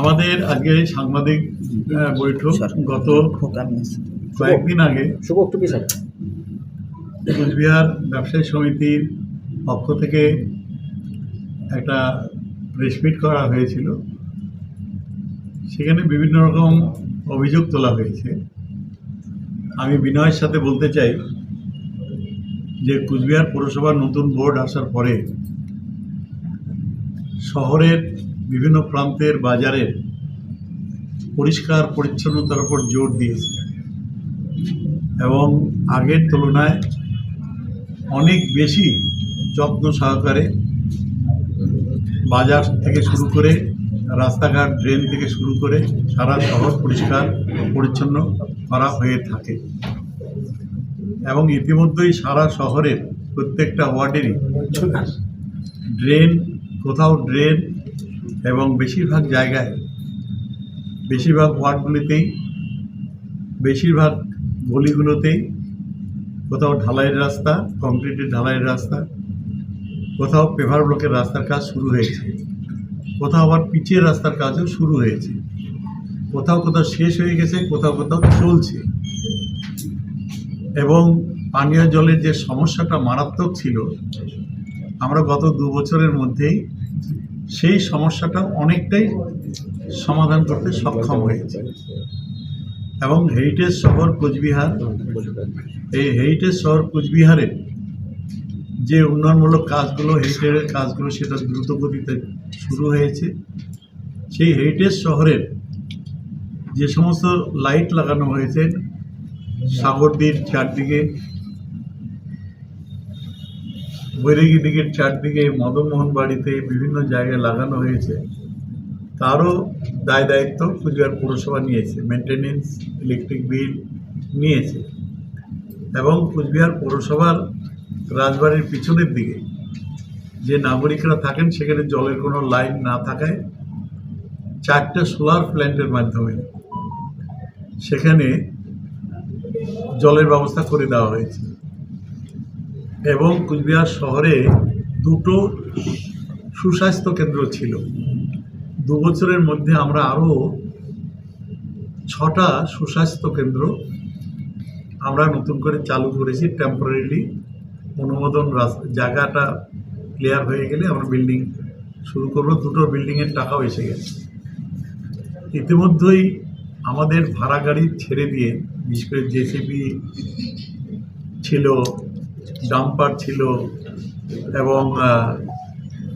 আমাদের আজকে সাংবাদিক বৈঠক গত কয়েকদিন আগে। কোচবিহার ব্যবসায়ী সমিতির পক্ষ থেকে একটা প্রেস মিট করা হয়েছিল। সেখানে বিভিন্ন রকম অভিযোগ তোলা হয়েছে। আমি বিনয়ের সাথে বলতে চাই যে কুচবিহার পৌরসভার নতুন বোর্ড আসার পরে শহরের বিভিন্ন প্রান্তের বাজারের পরিষ্কার পরিচ্ছন্নতার উপর জোর দিয়েছে। এবং আগের তুলনায় অনেক বেশি যত্ন সহকারে বাজার থেকে শুরু করে রাস্তাঘাট ড্রেন থেকে শুরু করে সারা শহর পরিষ্কার পরিচ্ছন্ন করা হয়ে থাকে। এবং ইতিমধ্যেই সারা শহরের প্রত্যেকটা ওয়ার্ডেরই ড্রেন কোথাও ড্রেন এবং বেশিরভাগ জায়গায়, বেশিরভাগ ওয়ার্ডগুলিতেই, বেশিরভাগ গলিগুলোতেই কোথাও ঢালাইয়ের রাস্তা, কংক্রিটের ঢালাইয়ের রাস্তা, কোথাও পেভার ব্লকের রাস্তার কাজ শুরু হয়েছে, কোথাও আবার পিচের রাস্তার কাজও শুরু হয়েছে, কোথাও কোথাও শেষ হয়ে গেছে, কোথাও কোথাও চলছে। এবং পানীয় জলের যে সমস্যাটা মারাত্মক ছিল, আমরা গত দু বছরের মধ্যেই সেই সমস্যাটা অনেকটাই সমাধান করতে সক্ষম হয়েছে। এবং হেরিটেজ শহর কোচবিহার, এই হেরিটেজ শহর কোচবিহারে যে উন্নয়নমূলক কাজগুলো হেরিটেজের কাজগুলো সেটা দ্রুত গতিতে শুরু হয়েছে। সেই হেরিটেজ শহরের যে সমস্ত লাইট লাগানো হয়েছে সাগরদ্বীপ চারদিকে বৈরাগী দিকের চারদিকে মদনমোহন বাড়িতে বিভিন্ন জায়গায় লাগানো হয়েছে। তারও দায় দায়িত্ব কুচবিহার পৌরসভা নিয়েছে মেনটেনেন্স ইলেকট্রিক বিল নিয়েছে এবং কুচবিহার পৌরসভার রাজবাড়ির পিছনের দিকে যে নাগরিকরা থাকেন, সেখানে জলের কোনো লাইন না থাকায় চারটে সোলার প্ল্যান্টের মাধ্যমে সেখানে জলের ব্যবস্থা করে দেওয়া হয়েছে। এবং কুচবিহার শহরে দুটো সুস্বাস্থ্য কেন্দ্র ছিল। দু বছরের মধ্যে আমরা আরও ছটা সুস্বাস্থ্য কেন্দ্র আমরা নতুন করে চালু করেছি। টেম্পোরারিলি অনুমোদন জায়গাটা ক্লিয়ার হয়ে গেলে আমরা বিল্ডিং শুরু করব। দুটো বিল্ডিংয়ের টাকাও এসে গেছে। ইতিমধ্যেই আমাদের ভাড়া গাড়ি ছেড়ে দিয়ে, বিশেষ করে জেসিবি ছিল ডাম্পার ছিল এবং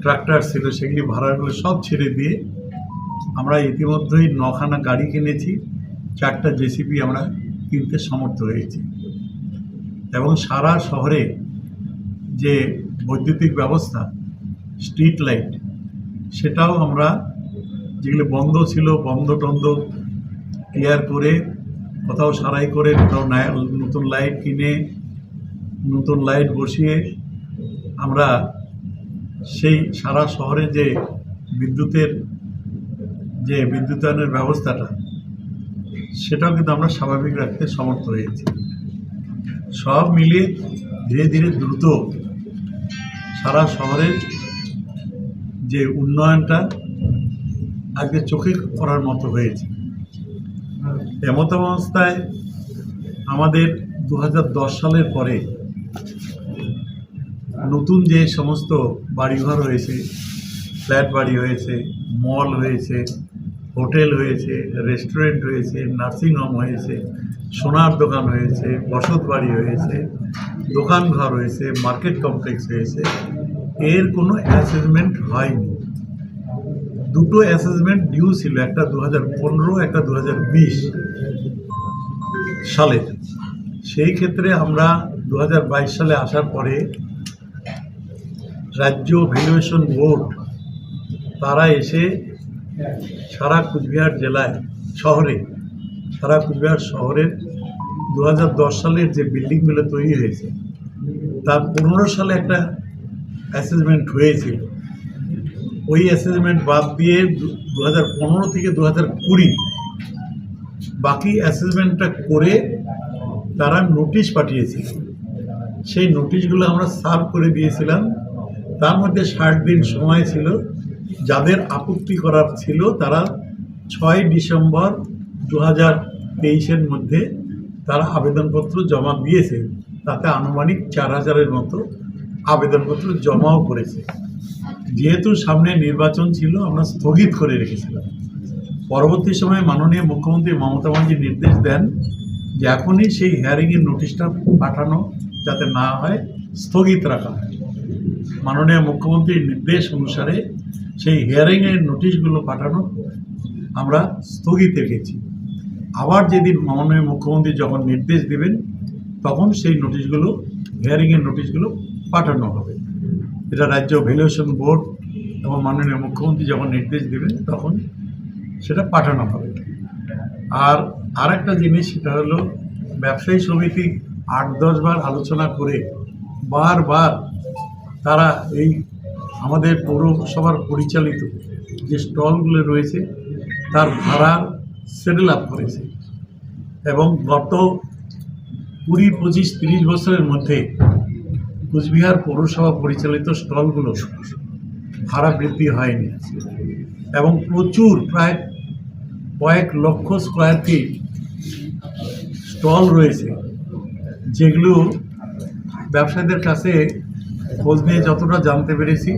ট্রাক্টর ছিল, সেগুলি ভাড়াগুলো সব ছেড়ে দিয়ে আমরা ইতিমধ্যেই নখানা গাড়ি কিনেছি, চারটা জেসিবি আমরা কিনতে সমর্থ হয়েছি। এবং সারা শহরে যে বৈদ্যুতিক ব্যবস্থা স্ট্রিট লাইট সেটাও আমরা যেগুলো বন্ধ ছিল, বন্ধ টন্ধ ক্লিয়ার করে কোথাও সারাই করে, কোথাও নতুন লাইট কিনে নতুন লাইট বসিয়ে আমরা সেই সারা শহরে যে বিদ্যুতের, যে বিদ্যুতায়নের ব্যবস্থাটা, সেটাও কিন্তু আমরা স্বাভাবিক রাখতে সমর্থ হয়েছি। সব মিলিয়ে ধীরে ধীরে দ্রুত সারা শহরের যে উন্নয়নটা আজকে চোখে করার মতো হয়েছে। এমত অবস্থায় আমাদের দু হাজার দশ সালের পরে নতুন যে সমস্ত বাড়িঘর হয়েছে, ফ্ল্যাট বাড়ি হয়েছে, মল হয়েছে, হোটেল হয়েছে, রেস্টুরেন্ট হয়েছে নার্সিংহোম হয়েছে, সোনার দোকান হয়েছে, বসত বাড়ি হয়েছে, দোকান ঘর হয়েছে, মার্কেট কমপ্লেক্স হয়েছে, এর কোনো অ্যাসেসমেন্ট হয়নি। দুটো অ্যাসেসমেন্ট ডিউ ছিল, একটা দু হাজার পনেরো, একটা দু সালের। সেই ক্ষেত্রে আমরা দু হাজার বাইশ সালে আসার পরে রাজ্য ভ্যালুয়েশন বোর্ড, তারা এসে সারা কুচবিহার জেলায়, শহরে, সারা কুচবিহার শহরের দু হাজার দশ সালের যে বিল্ডিংগুলো তৈরি হয়েছে, তার পনেরো সালে একটা অ্যাসেসমেন্ট হয়েছিল। ওই অ্যাসেসমেন্ট বাদ দিয়ে দু হাজার পনেরো থেকে দু হাজার কুড়ি বাকি অ্যাসেসমেন্টটা করে তারা নোটিশ পাঠিয়েছিল। সেই নোটিশগুলো আমরা সার্ভ করে দিয়েছিলাম। তার মধ্যে ষাট দিন সময় ছিল। যাদের আপত্তি করার ছিল, তারা ছয় ডিসেম্বর দু হাজার তেইশের মধ্যে তারা আবেদনপত্র জমা দিয়েছে। তাতে আনুমানিক চার হাজারের মতো আবেদনপত্র জমাও করেছে। যেহেতু সামনে নির্বাচন ছিল, আমরা স্থগিত করে রেখেছিলাম। পরবর্তী সময়ে মাননীয় মুখ্যমন্ত্রী মমতা ব্যানার্জি নির্দেশ দেন যে এখনই সেই হিয়ারিংয়ের নোটিশটা পাঠানো যাতে না হয়, স্থগিত রাখা হয়। মাননীয় মুখ্যমন্ত্রীর নির্দেশ অনুসারে সেই হিয়ারিংয়ের নোটিশগুলো পাঠানো আমরা স্থগিত রেখেছি। আবার যেদিন মাননীয় মুখ্যমন্ত্রী যখন নির্দেশ দেবেন, তখন সেই নোটিশগুলো হিয়ারিংয়ের নোটিশগুলো পাঠানো হবে। এটা রাজ্য ভ্যালুয়েশন বোর্ড এবং মাননীয় মুখ্যমন্ত্রী যখন নির্দেশ দেবেন, তখন সেটা পাঠানো হবে। আর আরেকটা জিনিস, সেটা হলো ব্যবসায়ী সমিতি আট দশবার আলোচনা করে বারবার তারা এই আমাদের পৌরসভার পরিচালিত যে স্টলগুলো রয়েছে, তার ভাড়া সেটেল আপ করেছে। এবং গত কুড়ি, পঁচিশ, তিরিশ বছরের মধ্যে কুচবিহার পৌরসভা পরিচালিত স্টলগুলো ভাড়া বৃদ্ধি হয়নি। এবং প্রচুর, প্রায় কয়েক লক্ষ স্কোয়ার ফিট স্টল রয়েছে, যেগুলো ব্যবসায়ীদের কাছে খোঁজ নিয়ে যতটা জানতে পেরেছি,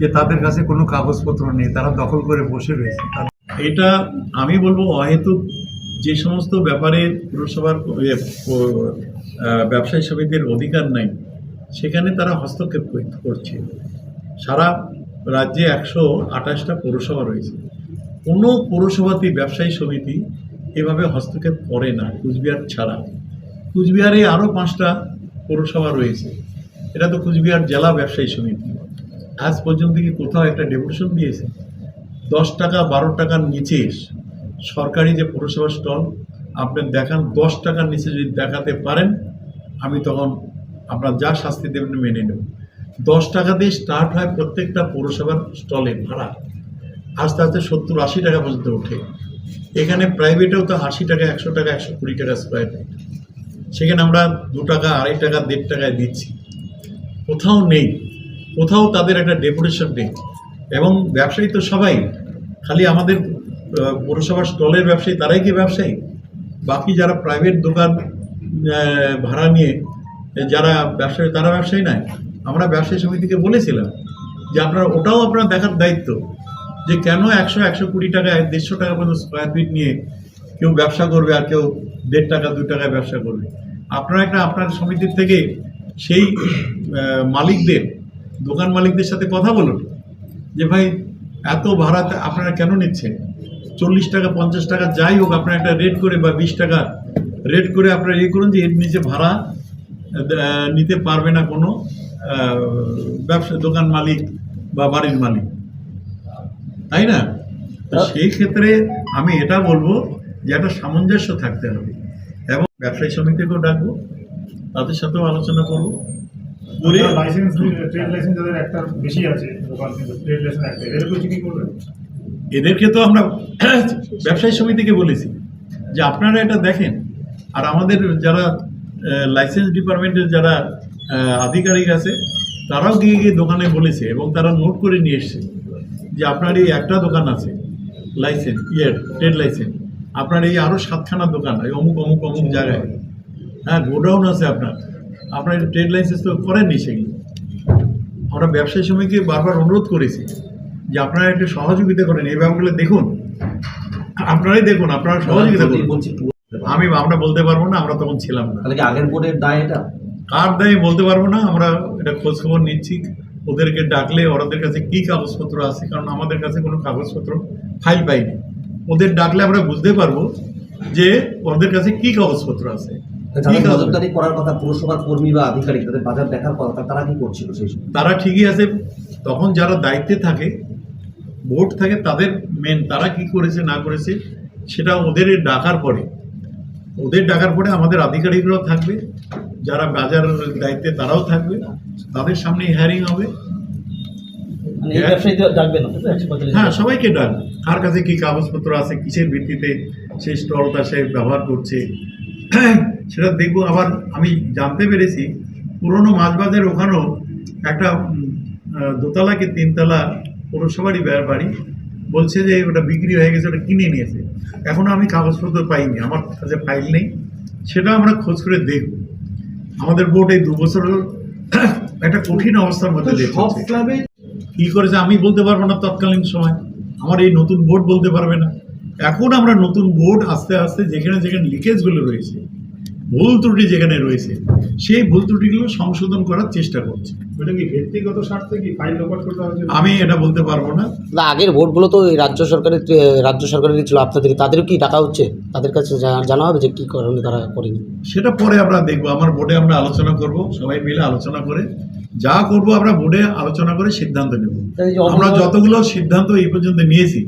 যে তাদের কাছে কোনো কাগজপত্র নেই, তারা দখল করে বসে রয়েছে। এটা আমি বলব অহেতুক যে সমস্ত ব্যাপারে পুরসভার ব্যবসায়ী সমিতির অধিকার নাই, সেখানে তারা হস্তক্ষেপ করছে। সারা রাজ্যে একশো আঠাশটা পৌরসভা রয়েছে। কোনো পৌরসভাতেই ব্যবসায়ী সমিতি এভাবে হস্তক্ষেপ করে না, কুচবিহার ছাড়া। কুচবিহারে আরও পাঁচটা পৌরসভা রয়েছে। এটা তো কুচবিহার জেলা ব্যবসায়ী সমিতি। আজ পর্যন্ত কি কোথাও একটা ডেপুটেশন দিয়েছে? দশ টাকা, বারো টাকার নিচে সরকারি যে পৌরসভা স্টল, আপনি দেখান, দশ টাকার নিচে যদি দেখাতে পারেন, আমি তখন আপনার যা শাস্তি দেবেন মেনে নেব। দশ টাকা দিয়ে স্টার্ট হয় প্রত্যেকটা পৌরসভার স্টলের ভাড়া। আস্তে আস্তে সত্তর, আশি টাকা পর্যন্ত ওঠে। এখানে প্রাইভেটেও তো আশি টাকা, একশো টাকা, একশো কুড়ি টাকা স্কোয়ার ফিট সেখানে আমরা দু টাকা, আড়াই টাকা, দেড় টাকায় দিচ্ছি। কোথাও নেই, কোথাও তাদের একটা ডেপুটেশন নেই। এবং ব্যবসায়ী তো সবাই, খালি আমাদের পৌরসভার স্টলের ব্যবসায়ী তারাই কি ব্যবসায়ী? বাকি যারা প্রাইভেট দোকান ভাড়া নিয়ে যারা ব্যবসায়ী, তারা ব্যবসায়ী নয়। আমরা ব্যবসায়ী সমিতিকে বলেছিলাম যে আপনার, ওটাও আপনার দেখার দায়িত্ব যে কেন একশো একশো কুড়ি টাকায় দেড়শো টাকা পর্যন্ত স্কোয়ার ফিট নিয়ে কেউ ব্যবসা করবে আর কেউ দেড় টাকা দু টাকায় ব্যবসা করবে। আপনারা একটা, আপনার সমিতির থেকে সেই মালিকদের দোকান মালিকদের সাথে কথা বলুন। যে ভাই এত ভাড়াতে আপনারা কেন নিচ্ছেন? চল্লিশ টাকা পঞ্চাশ টাকা যাই হোক আপনারা একটা রেট করে বা বিশ টাকা রেট করে আপনারা ইয়ে করুন যে এর নিচে ভাড়া নিতে পারবে না কোনো ব্যবসা দোকান মালিক বা বাড়ির মালিক। তাই না? তো সেই ক্ষেত্রে আমি এটা বলব যে একটা সামঞ্জস্য থাকতে হবে। এবং ব্যবসায়ী সমিতিকেও ডাকবো তাদের সাথেও আলোচনা করব। করে লাইসেন্স ট্রেড লাইসেন্স যাদের একটা বেশি আছে ট্রেড লাইসেন্স একটা। এদেরকে কি করবে এদেরকে তো আমরা ব্যবসায়ী সমিতিকে বলেছি যে আপনারা এটা দেখেন। আর আমাদের যারা লাইসেন্স ডিপার্টমেন্টের যারা আধিকারিক আছে তারাও গিয়ে গিয়ে দোকানে বলেছে এবং তারা নোট করে নিয়ে এসছে যে আপনার এই একটা দোকান আছে লাইসেন্স ইয়ের ট্রেড লাইসেন্স আপনার এই আরও সাতখানা দোকান এই অমুক অমুক অমুক জায়গায়। হ্যাঁ গোডাউন আছে আপনার। আপনার ট্রেড লাইসেন্স তো করেননি সেগুলো আমরা ব্যবসায়ী সমিতিকে বারবার অনুরোধ করেছি যে আপনারা একটু সহযোগিতা করেন এই ব্যাপারগুলো দেখুন। আপনারাই দেখুন আপনারা সহযোগিতা করুন। বলছি আমি আমরা বলতে পারব না আমরা তখন ছিলাম না। তাহলে কি আগের বোর্ডের দায় এটা? কার দায়ী বলতে পারব না আমরা এটা খোঁজ খবর নিচ্ছি। ওদেরকে ডাকলে ওদের কাছে কি কাগজপত্র আছে কারণ আমাদের কাছে কোনো কাগজপত্র ফাইল পাইনি। ওদের ডাকলে আমরা বুঝতে পারব যে ওদের কাছে কি কাগজপত্র আছে। যাদের নজরদারি করার কথা পুরসভার কর্মী বা আধিকারিক তাদের বাজার দেখার কথা তারা কি করছিল সেই তারা ঠিকই আছে। তখন যারা দায়িত্বে থাকে ভোট থাকে তাদের মেন তারা কি করেছে না করেছে সেটা ওদের ডাকার পরে। ওদের ডাকার পরে আমাদের আধিকারিকরাও থাকবে যারা বাজার দায়িত্বে তারাও থাকবে তাদের সামনে হ্যারিং হবে। মানে হ্যাঁ সবাইকে ডাক। কার কাছে কি কাগজপত্র আছে কিসের ভিত্তিতে সেই স্টলটা সে ব্যবহার করছে সেটা দেখব। আবার আমি জানতে পেরেছি পুরনো মাছবাজার ওখানেও একটা দোতলা কি তিনতলা পৌরসভারই বাড়ি। বলছে যে ওটা বিক্রি হয়ে গেছে ওটা কিনে নিয়েছে। এখনও আমি কাগজপত্র পাইনি আমার কাছে ফাইল নেই। সেটা আমরা খোঁজ করে দেখব। আমাদের বোর্ড এই দু বছর একটা কঠিন অবস্থার মধ্যে। ক্লাবে কি করেছে আমি বলতে পারব না তৎকালীন সময়। আমার এই নতুন বোর্ড বলতে পারবে না। এখন আমরা নতুন বোর্ড আস্তে আস্তে যেখানে যেখানে লিকেজগুলো রয়েছে ভুল ত্রুটি যেখানে রয়েছে সেই ভুল ত্রুটিগুলো সংশোধন করার চেষ্টা করছে। ওটা কি ব্যক্তিগত স্বার্থে কি ফাইল রেকর্ড করতে হচ্ছে আমি এটা বলতে পারব না। না আগের ভোটগুলো তো রাজ্য সরকারের রাজ্য সরকারেরই ছিল। আপনাদের তাদেরও কি টাকা হচ্ছে? তাদের কাছে জানা হবে যে কী কারণে তারা করেনি। সেটা পরে আমরা দেখব। আমার বোর্ডে আমরা আলোচনা করব। সবাই মিলে আলোচনা করে যা করব আমরা বোর্ডে আলোচনা করে সিদ্ধান্ত নেব। আমরা যতগুলো সিদ্ধান্ত এই পর্যন্ত নিয়েছি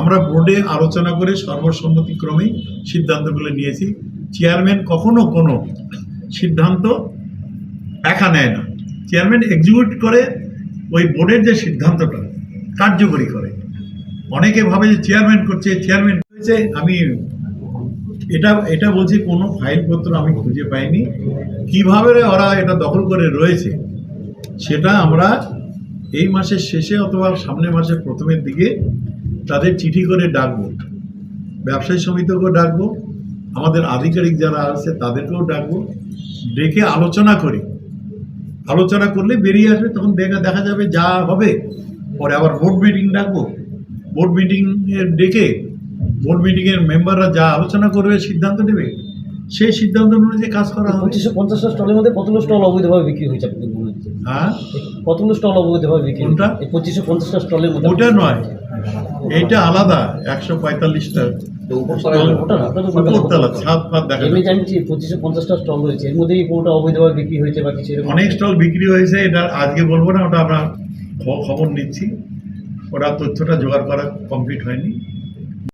আমরা বোর্ডে আলোচনা করে সর্বসম্মতিক্রমেই সিদ্ধান্তগুলো নিয়েছি। চেয়ারম্যান কখনো কোনো সিদ্ধান্ত একা নেয় না। চেয়ারম্যান এক্সিকিউট করে, ওই বোর্ডের যে সিদ্ধান্তটা কার্যকরী করে। অনেকে ভাবে যে চেয়ারম্যান করছে চেয়ারম্যান হয়েছে, আমি এটা এটা বলছি, কোনো ফাইলপত্র আমি খুঁজে পাইনি। কীভাবে ওরা এটা দখল করে রয়েছে, সেটা আমরা এই মাসের শেষে অথবা সামনের মাসের প্রথমের দিকে তাদের চিঠি করে ডাকবো। ব্যবসায়ী সমিতিকেও ডাকবো। আমাদের আধিকারিক যারা আছে তাদেরকেও ডাকবো। ডেকে আলোচনা করি। আলোচনা করলে বেরিয়ে আসবে, তখন দেখা দেখা যাবে যা হবে। পরে আবার বোর্ড মিটিং ডাকবো। বোর্ড মিটিংয়ের ডেকে বোর্ড মিটিংয়ের মেম্বাররা যা আলোচনা করবে, সিদ্ধান্ত নেবে। সেই সিদ্ধান্ত অনুযায়ী কাজ করা হবে। পঁচিশশো পঞ্চাশটা স্টলের মধ্যে কতগুলো স্টল অবৈধভাবে বিক্রি হয়েছে মনে হ্যাঁ? কতগুলো স্টল অবৈধভাবে বিক্রি? কোনটা? এই পঁচিশশো পঞ্চাশটা স্টলের মধ্যে ওটা নয়। এইটা আলাদা। একশো পঁয়তাল্লিশটা ওটা ওটা অনেক স্টল বিক্রি হয়েছে। এটা আজকে বলব না ওটা আমরা খবর নিচ্ছি। ওটা তথ্যটা জোগাড় করা কমপ্লিট হয়নি।